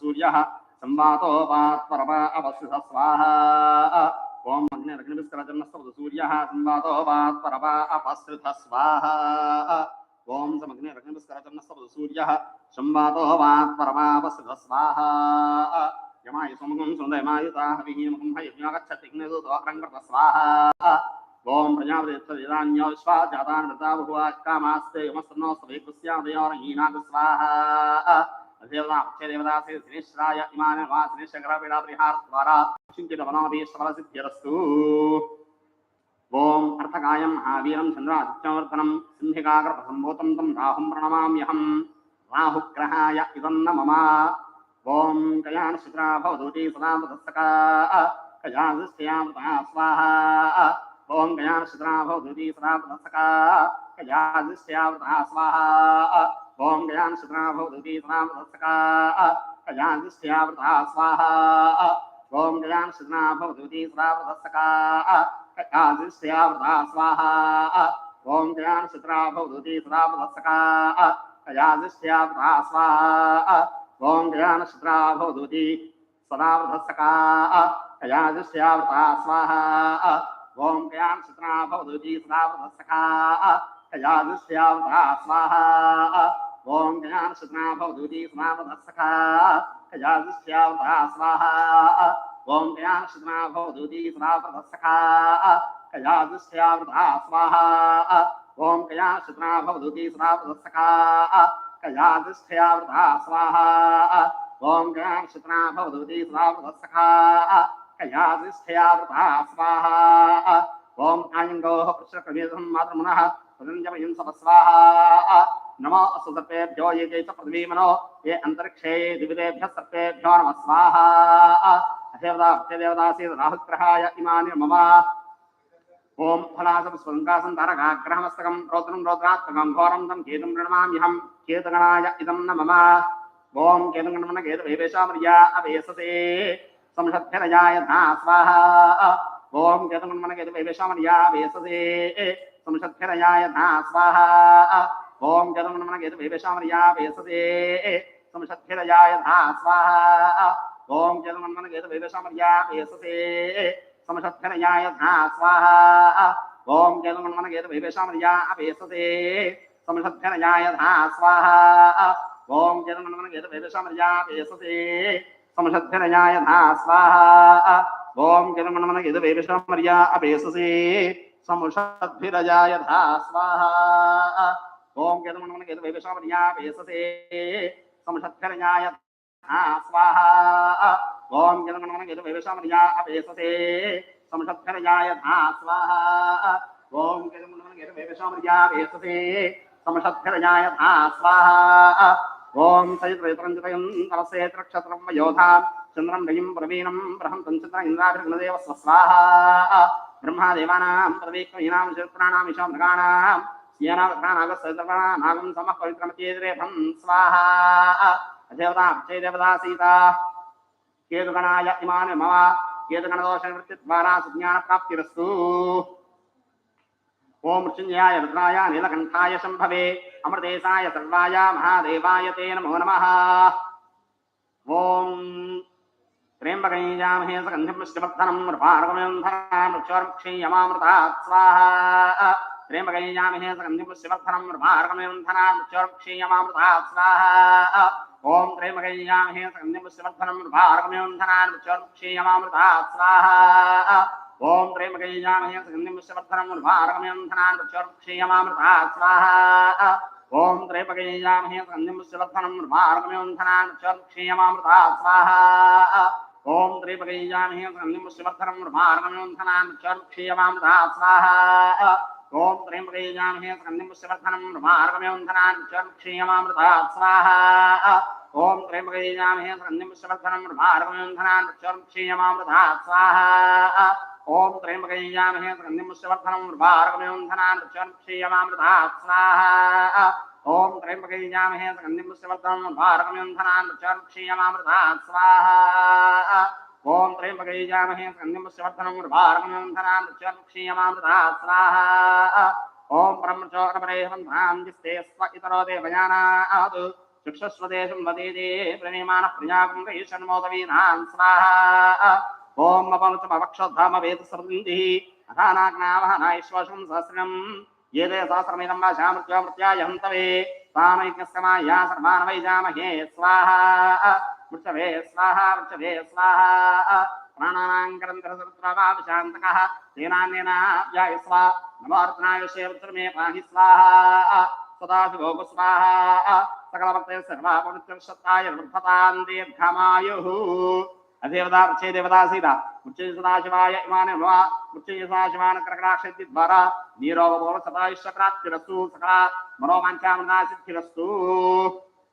సూర్య. సంవాతోపాత్పరమ అవస్థిత స్వాహ. ఓం అగ్నిరగ్నిభిస్కరజన్నస్తవతు సూర్య. సంవాతోపాత్పరమ అపస్థిత స్వాహ. ఓం సమగ్నిరగ్నిభిస్కరజన్నస్తవతు సూర్య. సంవాతోపాత్పరమాపస్థిత స్వాహ. యమాయ సుమగం సుందయమాయుతాహవిహీమకం హయజ్ఞాగచ్చతిగ్నిదోరంగత స్వాహ. ఓం ప్రజాపతిదాన్యో విశ్వా జాతాన్ వృతా బహువా కామాస్తే యమస్తన్నోస్తవే కుస్యాదయోరహీనాథ స్వాహ. దేవతా దేవదాసే శ్రీశ్రాయ ఇమాన వా శ్రీశంకరపీడా ద్వారా చింతిత వనాభీశ్వర సిద్ధిరస్తు ఓం అర్థకాయం మహావీరం చంద్రాదిత్యవర్ధనం సింహికాగ్రపసంభూతం తం రాహుం ప్రణమామ్యహం. రాహుగ్రహాయ ఇదం నమ ఓం కయాన్ శుక్రా భవదూతి సదా తత్సకా కయాదిశ్యామృతా స్వాహా. ఓం కయాన్ శుక్రా భవదూతి సదా తత్సకా ఓం గయాన్ శుక్రా భవదూతి సదా తత్సకా ఓం గయాన్ శుక్రా భవదూతి సదా తత్సకా ఓం గయాన్ శుక్రా భవదూతి సదా తత్సకా ఓం గయాన శుద్రా భవదూతి సదా స్వాహ. ఓం గయాన్ శుద్రా స్వాహ. ఓం గయాన శుద్రా భవదూతి సదా వృధస్సకా కయాదిశ్యావృతా స్వాహ ఓం గయాన శుద్రా భవదూతి సదా వృధస్సకా కయాదిశ్యావృతా స్వాహ ఓం గయాన శుద్రా భవదూతి సదా వృధస్సకా కయాదిష్ఠయావృతా స్వాహా ఓం గయాం శుక్నా భవదూతి స్వావృతసఖా కయాదిష్ఠయావృతా స్వాహా ఓం ఆయంగోః పుష్కృమేధం మాతృమనః ప్రదంజమయం సపస్వాహా నమో అస్తు సర్పేభ్యో ఏ చ పృథివీమనో ఏ అంతరిక్షే దివిదేభ్య సర్పేభ్యో నమ స్వాహా దేవతా దేవదాసీ రాహుగ్రహాయ ఇమాని మమ ఓం ఫలాసం స్వంకాసం తారకాగ్రహమస్తకం రౌద్రం రౌద్రాత్మకం ఘోరం తం కేతుం ప్రణమామ్యహం కేతగణాయ ఇదం న మమ ఓం కేతుగణమన కేతు వేవేశామర్యా అవేససే సంషద్భిరయాయ ధా స్వాహ ఓం కేతుగణమన కేతు ఓం వేససే సంషద్భిరయాయ స్వాహ. ఓం కేతుగణమన కేతు వేవేశామర్యా వేససే సంషద్భిరయాయ స్వాహ. ఓం కేతుగణమన కేతు వేవేశామర్యా వేససే సమషత్కరయాయ ధా ఓం కేతుమన్మన కేతు వైవేశామర్యా అపేసతే సమషత్కరయాయ ధా ఓం కేతుమన్మన కేతు వైవేశామర్యా ఓం కేతుమన్మన కేతు వైవేశామర్యా అపేసతే సముషద్భిరజాయ స్వాహా. ఓం కేతుమన్మన కేతు వైవేశామర్యా అపేసతే సమషత్కరయాయ ఓం జనగణమన గేతు వైవేశామర్యా అపేసతే సమషత్కరయాయ ఓం జనగణమన గేతు వయోధా చంద్రం రయం ప్రవీణం బృహంతం చంద్ర ఇంద్రాభిర్గణదేవ స్వాహా. బ్రహ్మాదేవానాం ప్రవేక్మీనాం శిల్ప్రాణాం ఇషామృగాణాం నాగం సమః పవిత్రమతేదిరేభం స్వాహా. దేవతా దేవతా సీతా. కేతుగణాయ ఇమాని మమ. కేతుగణదోష నివృత్తి ద్వారా సుజ్ఞాన ప్రాప్తిరస్తు. ఓం మృత్యుంజయాయ రుద్రాయ నీలకంఠాయ శంభవే. అమృతేశాయ సర్వాయ మహాదేవాయ తే నమో నమ. ఓం త్ర్యంబకైజామహే సగంధిం పుష్టివర్ధనం మృపార్గమేంధనామృక్షోర్ముక్షీయమామృతాత్ స్వాహా. త్ర్యంబకైజామహే ओम सकन्धिपुष्यवर्धनं मृभार्गमेवन्धनान्मुच्योर्क्षीयमामृतात् स्वाहा ॐ त्र्यम्बकैयामहे सकन्धिपुष्यवर्धनं मृभार्गमेवन्धनान्मुच्योर्क्षीयमामृतात् स्वाहा। ॐ त्र्यम्बकैयामहे सकन्धिपुष्यवर्धनं मृभार्गमेवन्धनान्मुच्योर्क्षीयमामृतात् स्वाहा ॐ स्वाहा। సగంధిం పుష్టివర్ధనం మృపార్గమేంధనామృక్షోర్ముక్షీయమామృతాత్ ఓం త్రయంబకేయామహే స్కందిం పుష్యవర్ధనం మృమార్గమేంధనాన్ క్షీయమామృతాత్ స్వాహా. ఓం త్రయంబకేయామహే స్కందిం పుష్యవర్ధనం మృమార్గమేంధనాన్ క్షీయమామృతాత్ స్వాహా. ఓం త్రయంబకేయామహే స్కందిం పుష్యవర్ధనం మృమార్గమేంధనాన్ క్షీయమామృతాత్ స్వాహా. ఓం త్రయంబకేయామహే స్కందిం పుష్యవర్ధనం మృమార్గమేంధనాన్ క్షీయమామృతాత్ స్వాహా. ఓం మృభార్గమంధనాన్ క్షీయమామృతాత్ స్వాహా ఓం బ్రహ్మచోరపరేహంధాం జిస్తే స్వ ఇతరో దేవయానాత్ చక్షుస్వదేశం వదేదే ప్రణీమాన ప్రజాకం కైషణ్మోదవీనాన్ స్వాహా ఓం అపనుచమవక్షోద్ధామ వేద సర్వింది అథానాగ్నావహనాశ్వాసం సహస్రం ఏదే సహస్రమిదం వా శామృత్యామృత్యాయ హంతవే తానైజ్ఞస్కమాయా సర్వాన్ వైజామహే స్వాహా మృచవే స్వాహ మృచవే స్వాహ. ప్రాణానాంకరంతరసరుద్రవాభిశాంతకः తేనాన్యేన స్వా నమోర్తనాయుషే వృత్రమే పాహి స్వాహ. సదాశివోగు స్వాహ. సకలభక్త సర్వాపనుత్యక్షత్రాయ వృద్ధతాం దీర్ఘమాయు. అదేవదా వృక్షే దేవదా సీత. వృక్షే సదాశివాయ ఇమాని నమ. వృక్షే సదాశివాన కరకరాక్షి ద్వారా. నీరోగోర సదాయుష్క్రాప్తిరస్తు సకల మనోవాంఛామృతా సిద్ధిరస్తు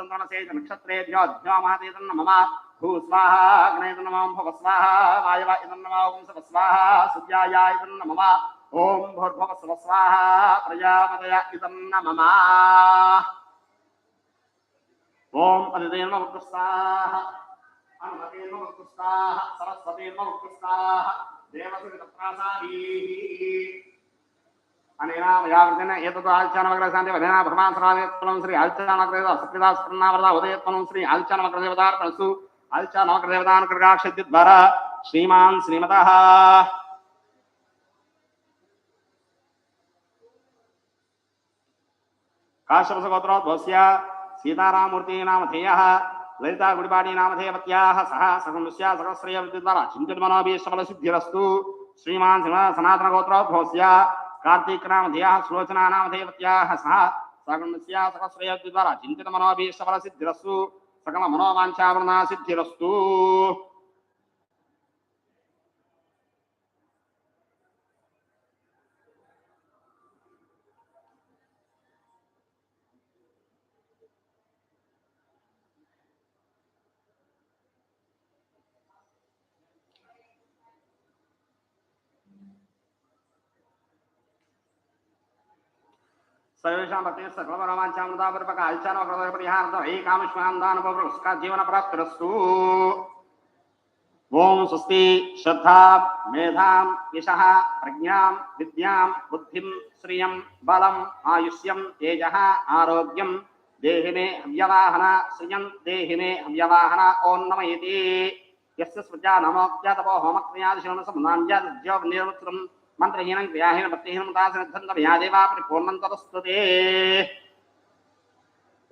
నక్షత్రేభ్యశ్చ దిగ్భ్యశ్చ మహతే చ స్వాహా చంద్రమసే చ నక్షత్రేభ్యో దిభ్యో మహతే తన్న మమ భూ స్వాహా అగ్నయ తన్న మమ భవ స్వాహా వాయవ ఇదన్న మమ ఓం సవ స్వాహా సూర్యాయ ఇదన్న మమ ఓం భూర్భవ స్వ స్వాహా ప్రజాపతయ ఇదన్న మమ ఓం అదిదేన ఉత్కృష్టాః అనుమతేన ఉత్కృష్టాః సరస్వతేన ఉత్కృష్టాః దేవసుత ప్రాసాదీః అనేన మయావృతేన ఏతత్ ఆల్చానవగ్ర శాంతి వదేన బ్రహ్మాసరాదేత్వం శ్రీ ఆల్చానవగ్రదేవ సత్యదాస్కృన్నావరద ఉదయత్వం శ్రీ ఆల్చానవగ్రదేవతార్పణసు ఆల్చానవగ్రదేవతానుగ్రహాక్షద్య ద్వారా శ్రీమాన్ శ్రీమతః కాశ్యపసగోత్రోద్భవస్య సీతారామూర్తి నామధేయः లలితా గుడిపాటి నామధేయవత్యాः సహ సహముష్య సహస్రయ విద్యుద్వారా చింతితమనోభీష్టఫల సిద్ధిరస్తు శ్రీమాన్ శ్రీమ सर्वेषामपि उसका जीवन प्राप्तिरस्तु ओम स्वस्ति श्रद्धा मेधा यश प्रज्ञा विद्या बुद्धि श्रिय बल आयुष्यम तेज आरोग्यम देहि मे हव्यवाहन श्रियं देहि ओं नम यस्य स्मृत्या नमोक्त्या तपो होमक्रियादिशरणसमनाञ्जा మంత్రహీనం క్రియాహీన భక్తిహీనం దాసనిద్ధంత వ్యాదేవా పరిపూర్ణం తదస్తుతే.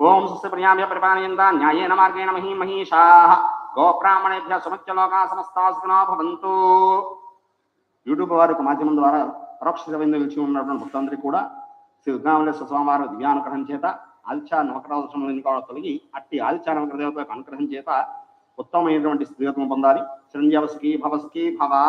ఓం సస్య ప్రియామ్య పరిపాలయంతా న్యాయేన మార్గేణ మహీ మహిషాః. గోబ్రాహ్మణేభ్య సుమత్య లోకా సమస్తాసుకునో భవంతు. యూట్యూబ్ వారి మాధ్యమం ద్వారా పరోక్ష విందు నిలిచి ఉన్నటువంటి భక్తులందరికీ కూడా శ్రీ దుర్గామలేశ్వర స్వామివారి దివ్యానుగ్రహం చేత ఆల్చా నవకరాదర్శనం కూడా తొలగి అట్టి ఆల్చా నవకర యొక్క అనుగ్రహం చేత ఉత్తమమైనటువంటి స్థితిగతులను పొందాలి. చిరంజీవసుకి భవస్కి భవా.